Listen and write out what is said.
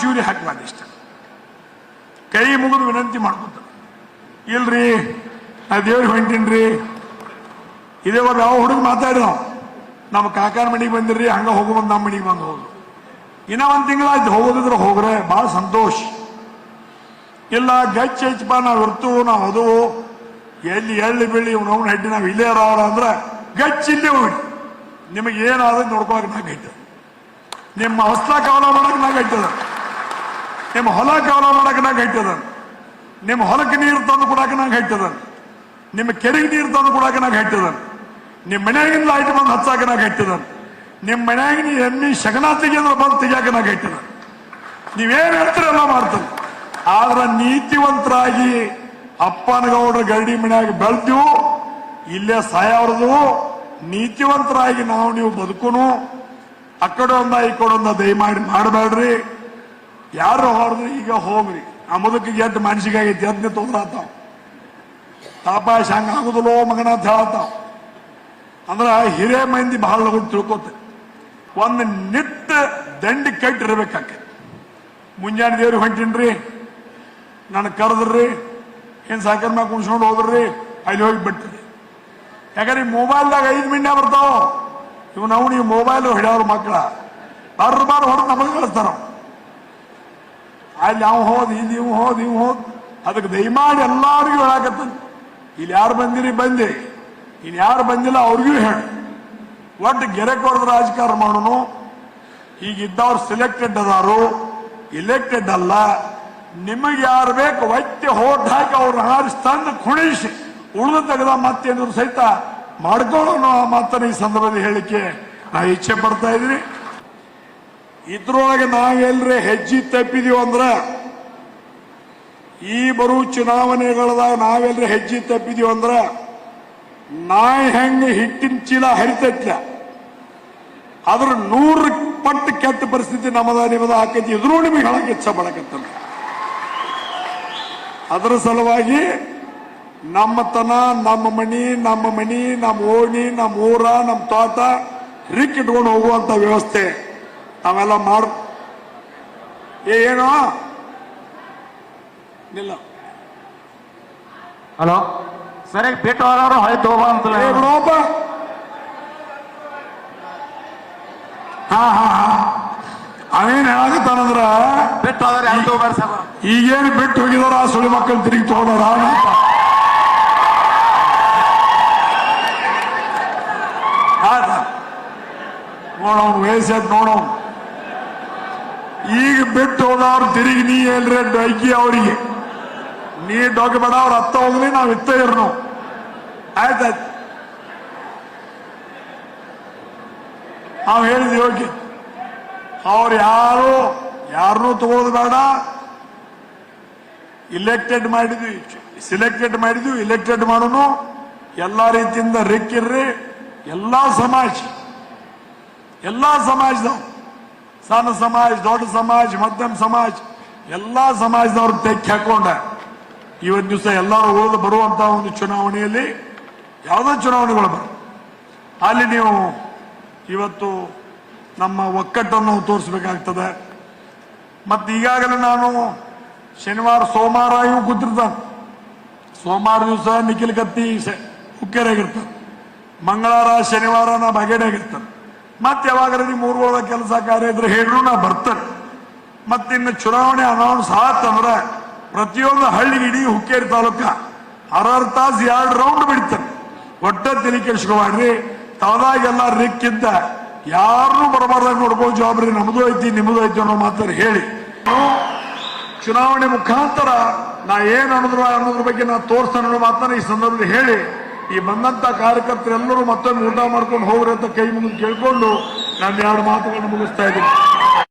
ಚೂರಿ ಹಾಕಬಾರ್ದು ಇಷ್ಟ. ಕೈ ಮುಗಿದು ವಿನಂತಿ ಮಾಡ್ಕೊತ. ಇಲ್ರಿ, ನಾ ದೇವ್ರಿಗೆ ಹೊಂಟೀನ್ರಿ. ಇದೇ ಒಂದು ಯಾವ ಹುಡುಗ ಮಾತಾಡಿದ ನಮ್ಮ ಕಾಕಾರ ಮನೆಗೆ ಬಂದಿರ್ರಿ, ಹಂಗ ಹೋಗುವಂತ ನಮ್ಮ ಮನೆಗೆ ಬಂದು ಹೋಗು ಇನ್ನ ಒಂದ್ ತಿಂಗಳಾಯ್ತು ಹೋಗೋದಿದ್ರೆ ಹೋಗ್ರೆ ಬಹಳ ಸಂತೋಷ. ಇಲ್ಲ, ಗಚ್ಚ ಹೆಚ್ಚಪ್ಪ ನಾವು ಇರ್ತು ನಾವು ಅದು ಎಲ್ಲಿ ಎಳ್ಳಿ ಬೆಳ್ಳಿ ನಾವು ಹೆಡ್ಡಿ ನಾವು ಇಲ್ಲೇ ಅಂದ್ರೆ ಗಚ್ಚಿಲ್ಲೇ ಹೋಗಿ ನಿಮಗೆ ಏನಾದ್ರೆ ನೋಡ್ಕೊಳಕ್ ನಾ ನಿಮ್ಮ ಹೊಸ್ಲ ಕವಲ ಮಾಡಕ್ ನಾ ಗೈತದ ನಿಮ್ಮ ಹೊಲ ಕವಲ ಮಾಡಕ್ ನಾ ಗೈತದ ನಿಮ್ಮ ಹೊಲಕ್ಕೆ ನೀರು ತಂದು ಕೊಡಾಕ ನಂಗೆ ಹೈತದ ನಿಮ್ಮ ಕೆರೆಗೆ ನೀರು ತಂದು ಕೊಡಾಕ ನಂಗೆ ಗೈತದ ನಿಮ್ಮ ಮನ್ಯಾಗಿಂದ ಲೈಟ್ ಬಂದು ಹಚ್ಚಾಕ ನಾ ಗೈತದ ನಿಮ್ಮ ಮನ್ಯಾಗಿನ ಎಮ್ಮಿ ಶಗನ ತೆಗಿಯೋದ್ರ ಬಂದು ತೆಗಿಯಾಕ ಹೈತಿದ ನೀವೇನು ನೀವೇನ್ ಹೇಳ್ತೀರಲ್ಲ ಮಾಡ್ತಾರೆ. ಆದ್ರೆ ನೀತಿವಂತರಾಗಿ ಅಪ್ಪನಗೌಡ್ರ ಗರಡಿ ಮನ್ಯಾಗ ಬೆಳ್ತೀವು ಇಲ್ಲೇ ಸಾಯವ್ರದು, ನೀತಿವಂತರಾಗಿ ನಾವು ನೀವು ಬದುಕುನು ಒಂದ ಈ ಕಡೆ ಒಂದ ದಯಮಾಡಿ ಮಾಡಬೇಡ್ರಿ. ಯಾರು ಹೊರದ್ರು ಈಗ ಹೋಗ್ರಿ. ಆ ಮುದಕಿಗೆ ಎದ್ದು ಮನ್ಸಿಗಾಗೈತಿ ಎದ್ನೆ ತೊಂದ್ರಾತಾವ್ ತಾಪಾಶ ಹಂಗ ಆಗುದಿಲ್ಲೋ ಮಗನ ಅಂತ ಹೇಳತ್ತಾವ್ ಅಂದ್ರ ಹಿರೇ ಮಂದಿ ಬಹಳ ಲಗು ತಿಳ್ಕೊತ. ಒಂದು ನಿಟ್ಟ ದಂಡಿ ಕಟ್ಟಿರ್ಬೇಕಾಕೈತಿ. ಮುಂಜಾನೆ ದೇವ್ರಿಗೆ ಹೊಂಟಿನ್ರಿ, ನಾನು ಕರೆದ್ರಿ, ಏನ್ ಸಾಕರ್ ಮ್ಯಾಗ ಕುಣ್ಸ್ಕೊಂಡು ಹೋದ್ರಿ, ಅಲ್ಲಿ ಹೋಗಿ ಬಿಟ್ರಿ. ಯಾಕಂದ್ರೆ ಮೊಬೈಲ್ದಾಗ ಐದು ಮಿಂಡ ಬರ್ತಾವ. ಇವ್ ನಾವು ನೀವು ಮೊಬೈಲ್ ಹಿಡಿಯೋರು ಮಕ್ಕಳ. ಬಾರ ಬಾರ ಹೊಡೆದು ನಮಗೆ ಕಳಿಸ್ತಾರ ಅಲ್ಲಿ ಅವ್ ಹೋದ್, ಇಲ್ಲಿ ಇವ್ ಹೋದ್ ಇವ್ ಹೋದ್. ಅದಕ್ಕೆ ದಯಮಾಡಿ ಎಲ್ಲಾರಿಗೂ ಹೇಳಾಕತ್ತ ಇಲ್ಲಿ ಯಾರು ಬಂದಿರಿ, ಬಂದಿ. ಇನ್ ಯಾರು ಬಂದಿಲ್ಲ ಅವ್ರಿಗೂ ಹೇಳಿ. ಒಟ್ಟು ಗೆರೆ ಕೊಡದ ರಾಜಕಾರಣ ಮಾಡೋನು. ಈಗ ಇದ್ದವ್ರು ಸೆಲೆಕ್ಟೆಡ್ ಅದಾರು. ಇಲೆಕ್ಟೆಡ್ ಅಲ್ಲ. ನಿಮಗೆ ಯಾರು ಬೇಕು ಒತ್ತೆ ಹೋಟ್ ಹಾಕಿ ಅವ್ರ ಹಾರಿಸಿ ಕುಣಿಸಿ. ಉಳಿದು ತೆಗೆದ ಮತ್ತೇನಾದ್ರು ಸಹಿತ ಮಾಡ್ಕೊಳ್ಳೋಣ ಆ ಮಾತನ್ನ ಈ ಸಂದರ್ಭದಲ್ಲಿ ಹೇಳಿಕೆ ನಾ ಇಚ್ಛೆ ಪಡ್ತಾ ಇದ್ದೀನಿ. ಇದ್ರೊಳಗೆ ನಾವೆಲ್ಲರೇ ಹೆಜ್ಜೆ ತಪ್ಪಿದೀವಿ ಅಂದ್ರ ಈ ಬರುವ ಚುನಾವಣೆಗಳದಾಗ ನಾವೆಲ್ಲರೂ ಹೆಜ್ಜೆ ತಪ್ಪಿದೀವಿ ಅಂದ್ರ ನಾಯಿ ಹೆಂಗ ಹಿಟ್ಟಿನ ಚೀಲ ಹರಿತೈತ್ಲ? ಅದ್ರ ನೂರು ಪಟ್ಟು ಕೆಟ್ಟ ಪರಿಸ್ಥಿತಿ ನಮ್ಮದ ನಿಮ್ಮದ ಹಾಕೈತಿ. ಇದ್ರೂ ನಿಮಗೆ ಹೇಳಕ್ಕೆ ಇಚ್ಛೆ ಮಾಡಕತ್ತ ಅದರ ಸಲುವಾಗಿ ನಮ್ಮತನ ನಮ್ಮ ಮನಿ ನಮ್ಮ ಮನಿ ನಮ್ಮ ಓಣಿ ನಮ್ಮ ಊರ ನಮ್ಮ ತೋಟ ರಿಕ್ ಇಟ್ಕೊಂಡು ಹೋಗುವಂತ ವ್ಯವಸ್ಥೆ ನಾವೆಲ್ಲ ಮಾಡ್ ಏ ಏನು? ಇಲ್ಲ ಹಲೋ? ಸರಿ ಹೋದವ್ರು ಹೊಳೆ. ತಗೋಬಾ ಅಂತ ಹಾ ಹಾ ಹಾ. ಅವೇನ್ ಹೇಳಕತ್ತಾನಂದ್ರ ಬಿಟ್ಟು ಹೋದ್ರೆ ಈಗೇನು ಬಿಟ್ಟು ಹೋಗಿದಾರ ಸುಳಿ ಮಕ್ಕಳು ತಿರುಗಿ ತಗೊಂಡಾರ ಅಂತ ನೋಡೋಣ ವಯಸ್ಸದ್ ನೋಡೋಣ ಈಗ ಬಿಟ್ಟು ಹೋದವ್ರು ತಿರುಗಿ ನೀ ಹೇಳ್ರಿ ಡೊಯ್ಕಿ ಅವರಿಗೆ. ನೀ ಡೊಗ್ ಬೇಡ, ಅವ್ರ ಹತ್ತ ಹೋಗ್ಲಿ, ನಾವ್ ಇತ್ತ ಇರ್ನು. ಆಯ್ತಾಯ್ತು ನಾವು ಹೇಳಿದ್ವಿ ಓಕೆ ಅವ್ರು ಯಾರು ಯಾರನ್ನೂ ತಗೊಳ್ಳೋದು ಬೇಡ. ಇಲೆಕ್ಟೆಡ್ ಮಾಡಿದ್ವಿ ಸಿಲೆಕ್ಟೆಡ್ ಮಾಡಿದ್ವಿ ಇಲೆಕ್ಟೆಡ್ ಮಾಡೋನು. ಎಲ್ಲ ರೀತಿಯಿಂದ ರಿಕ್ಕಿರ್ರಿ, ಎಲ್ಲಾ ಸಮಾಜ. ಎಲ್ಲಾ ಸಮಾಜದವ್ರು. ಸಣ್ಣ ಸಮಾಜ, ದೊಡ್ಡ ಸಮಾಜ, ಮಧ್ಯಮ ಸಮಾಜ, ಎಲ್ಲ ಸಮಾಜದವ್ರನ್ನ ತೆಕ್ಕಿ ಹಾಕೊಂಡ. ಇವತ್ತು ದಿವಸ ಎಲ್ಲರೂ ಉಳಿದು ಬರುವಂತ ಒಂದು ಚುನಾವಣೆಯಲ್ಲಿ ಯಾವುದೋ ಚುನಾವಣೆಗಳು ಬರ ಅಲ್ಲಿ ನೀವು ಇವತ್ತು ನಮ್ಮ ಒಕ್ಕಟ್ಟನ್ನು ತೋರಿಸ್ಬೇಕಾಗ್ತದೆ. ಮತ್ತೆ ಈಗಾಗಲೇ ನಾನು ಶನಿವಾರ, ಸೋಮವಾರ ಇವು ಕೂತಿರ್ತಾನೆ. ಸೋಮವಾರ ದಿವಸ ನಿಖಿಲ್ ಕತ್ತಿ ಹುಕ್ಕೇರಾಗಿರ್ತಾನೆ ಮಂಗಳವಾರ, ಶನಿವಾರ ನಾ ಬಗೆಡಾಗಿರ್ತಾನೆ ಮತ್ತೆ ಯಾವಾಗಾರ ನಿಮ್ಮ ಊರುಗಳ ಕೆಲಸ ಕಾರ್ಯ ಇದ್ರೆ ಹೇಳ್ರು ನಾ ಬರ್ತೇನೆ. ಮತ್ತಿನ್ನು ಚುನಾವಣೆ ಅನೌನ್ಸ್ ಆತಂದ್ರೆ ಪ್ರತಿಯೊಂದು ಹಳ್ಳಿಗೆ ಇಡೀ ಹುಕ್ಕೇರಿ ತಾಲೂಕ ಅರರ್ ತಾಸು ಎರಡು ರೌಂಡ್ ಬಿಡ್ತಾನೆ. ಒಟ್ಟ ತಿಳಿ ಕೆಡಿಸ್ಕೊಬಾಡ್ರಿ ತಾವಾಗೆಲ್ಲ ರಿಕ್ಕಿದ್ದ ಯಾರನ್ನೂ ಬರಬಾರ್ದಾಗ ನೋಡ್ಬೋದು ಜವಾಬ್ದಾರಿ ನಮ್ದು ಐತಿ, ನಿಮ್ದು ಐತಿ ಅನ್ನೋ ಮಾತಾರ ಹೇಳಿ. ಚುನಾವಣೆ ಮುಖಾಂತರ ನಾ ಏನ್ ಅನ್ನೋದ್ರ ಅನ್ನೋದ್ರ ಬಗ್ಗೆ ನಾ ತೋರಿಸ್ತಾನೆ ಅನ್ನೋ ಮಾತನ್ನ ಈ ಸಂದರ್ಭದಲ್ಲಿ ಹೇಳಿ. ಈ ಬಂದಂತ ಕಾರ್ಯಕರ್ತರೆಲ್ಲರೂ ಮತ್ತೊಮ್ಮೆ ಊಟ ಮಾಡ್ಕೊಂಡು ಹೋಗ್ರಿ ಅಂತ ಕೈ ಮುಂದೆ ಕೇಳ್ಕೊಂಡು ನಾನು ಎರಡು ಮಾತುಗಳನ್ನು ಮುಗಿಸ್ತಾ ಇದ್ದೀನಿ.